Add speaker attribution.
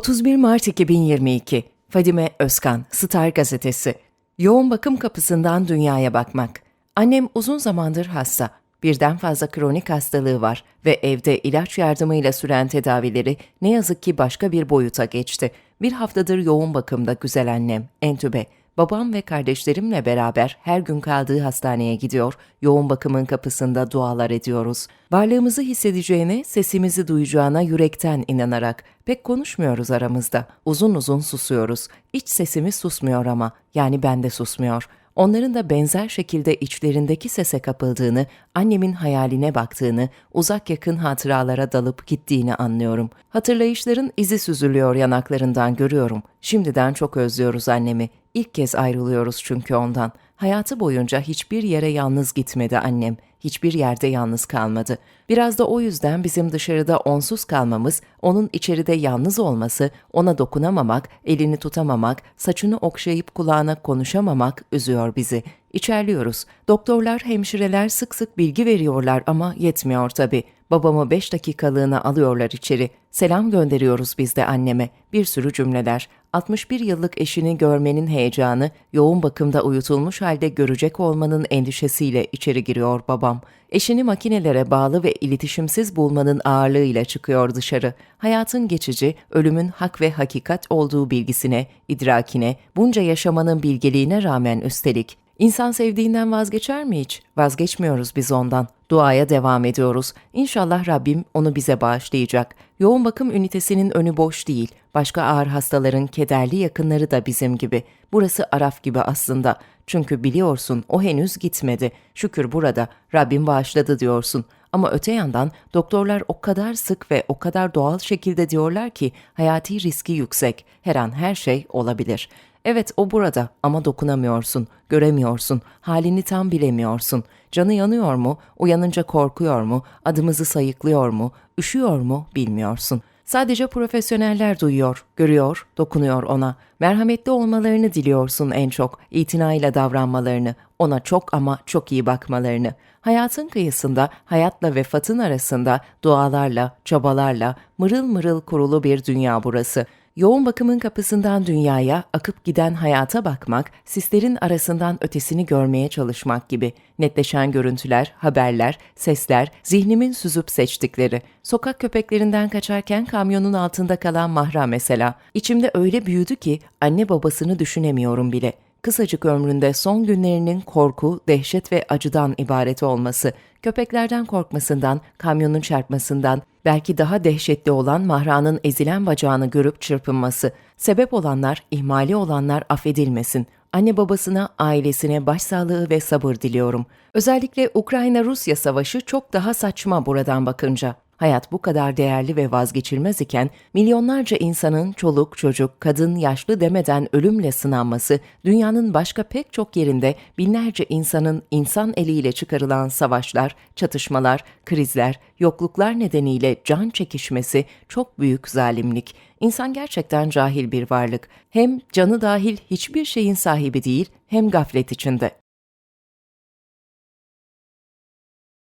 Speaker 1: 31 Mart 2022 Fadime Özkan, Star Gazetesi Yoğun bakım kapısından dünyaya bakmak. Annem uzun zamandır hasta. Birden fazla kronik hastalığı var ve evde ilaç yardımıyla süren tedavileri ne yazık ki başka bir boyuta geçti. Bir haftadır yoğun bakımda güzel annem, entübe. Babam ve kardeşlerimle beraber her gün kaldığı hastaneye gidiyor, yoğun bakımın kapısında dualar ediyoruz. Varlığımızı hissedeceğine, sesimizi duyacağına yürekten inanarak. Pek konuşmuyoruz aramızda. Uzun uzun susuyoruz. İç sesimiz susmuyor ama, yani bende susmuyor. Onların da benzer şekilde içlerindeki sese kapıldığını, annemin hayaline baktığını, uzak yakın hatıralara dalıp gittiğini anlıyorum. Hatırlayışların izi süzülüyor yanaklarından görüyorum. Şimdiden çok özlüyoruz annemi. İlk kez ayrılıyoruz çünkü ondan. Hayatı boyunca hiçbir yere yalnız gitmedi annem. Hiçbir yerde yalnız kalmadı. Biraz da o yüzden bizim dışarıda onsuz kalmamız, onun içeride yalnız olması, ona dokunamamak, elini tutamamak, saçını okşayıp kulağına konuşamamak üzüyor bizi. İçerliyoruz. Doktorlar, hemşireler sık sık bilgi veriyorlar ama yetmiyor tabii. Babamı beş dakikalığına alıyorlar içeri. Selam gönderiyoruz biz de anneme. Bir sürü cümleler. 61 yıllık eşini görmenin heyecanı, yoğun bakımda uyutulmuş halde görecek olmanın endişesiyle içeri giriyor babam. Eşini makinelere bağlı ve iletişimsiz bulmanın ağırlığıyla çıkıyor dışarı. Hayatın geçici, ölümün hak ve hakikat olduğu bilgisine, idrakine, bunca yaşamanın bilgeliğine rağmen üstelik. İnsan sevdiğinden vazgeçer mi hiç? Vazgeçmiyoruz biz ondan. Duaya devam ediyoruz. İnşallah Rabbim onu bize bağışlayacak. Yoğun bakım ünitesinin önü boş değil. Başka ağır hastaların kederli yakınları da bizim gibi. Burası Araf gibi aslında. Çünkü biliyorsun o henüz gitmedi. Şükür burada. Rabbim bağışladı diyorsun. Ama öte yandan doktorlar o kadar sık ve o kadar doğal şekilde diyorlar ki hayati riski yüksek. Her an her şey olabilir. Evet o burada ama dokunamıyorsun, göremiyorsun, halini tam bilemiyorsun. Canı yanıyor mu, uyanınca korkuyor mu, adımızı sayıklıyor mu, üşüyor mu bilmiyorsun. Sadece profesyoneller duyuyor, görüyor, dokunuyor ona. Merhametli olmalarını diliyorsun en çok, itinayla davranmalarını, ona çok ama çok iyi bakmalarını. Hayatın kıyısında, hayatla vefatın arasında, dualarla, çabalarla, mırıl mırıl kurulu bir dünya burası.'' Yoğun bakımın kapısından dünyaya, akıp giden hayata bakmak, sislerin arasından ötesini görmeye çalışmak gibi. Netleşen görüntüler, haberler, sesler, zihnimin süzüp seçtikleri. Sokak köpeklerinden kaçarken kamyonun altında kalan Mahra mesela. İçimde öyle büyüdü ki anne babasını düşünemiyorum bile. Kısacık ömründe son günlerinin korku, dehşet ve acıdan ibaret olması, köpeklerden korkmasından, kamyonun çarpmasından, belki daha dehşetli olan Mahra'nın ezilen bacağını görüp çırpınması, sebep olanlar, ihmali olanlar affedilmesin. Anne babasına, ailesine başsağlığı ve sabır diliyorum. Özellikle Ukrayna-Rusya savaşı çok daha saçma buradan bakınca. Hayat bu kadar değerli ve vazgeçilmez iken milyonlarca insanın çoluk, çocuk, kadın, yaşlı demeden ölümle sınanması, dünyanın başka pek çok yerinde binlerce insanın insan eliyle çıkarılan savaşlar, çatışmalar, krizler, yokluklar nedeniyle can çekişmesi çok büyük zalimlik. İnsan gerçekten cahil bir varlık. Hem canı dahil hiçbir şeyin sahibi değil, hem gaflet içinde.